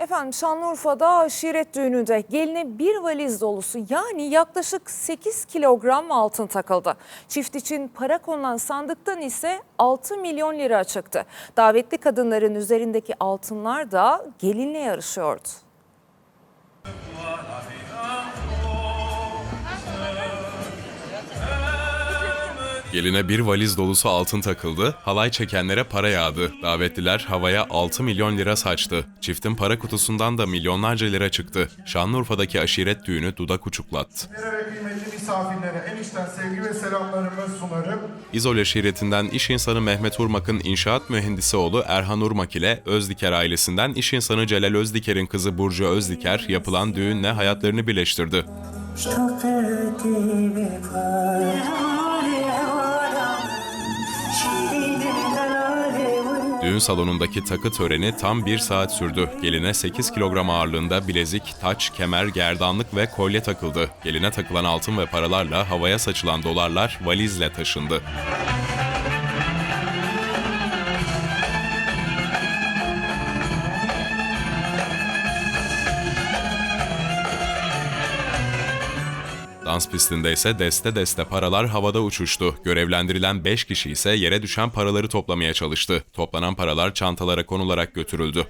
Efendim Şanlıurfa'da aşiret düğününde geline bir valiz dolusu yani yaklaşık 8 kilogram altın takıldı. Çift için para konulan sandıktan ise 6 milyon lira çıktı. Davetli kadınların üzerindeki altınlar da gelinle yarışıyordu. Geline bir valiz dolusu altın takıldı, halay çekenlere para yağdı. Davetliler havaya 6 milyon lira saçtı. Çiftin para kutusundan da milyonlarca lira çıktı. Şanlıurfa'daki aşiret düğünü dudak uçuklattı. kıymetli misafirlere en içten sevgi ve selamlarımı sunarım. İzol aşiretinden iş insanı Mehmet Urmak'ın inşaat mühendisi oğlu Erhan Urmak ile Özdiker ailesinden iş insanı Celal Özdiker'in kızı Burcu Özdiker yapılan düğünle hayatlarını birleştirdi. Düğün salonundaki takı töreni tam bir saat sürdü. Geline 8 kilogram ağırlığında bilezik, taç, kemer, gerdanlık ve kolye takıldı. Geline takılan altın ve paralarla havaya saçılan dolarlar valizle taşındı. Dans pistinde ise deste deste paralar havada uçuştu. Görevlendirilen 5 kişi ise yere düşen paraları toplamaya çalıştı. Toplanan paralar çantalara konularak götürüldü.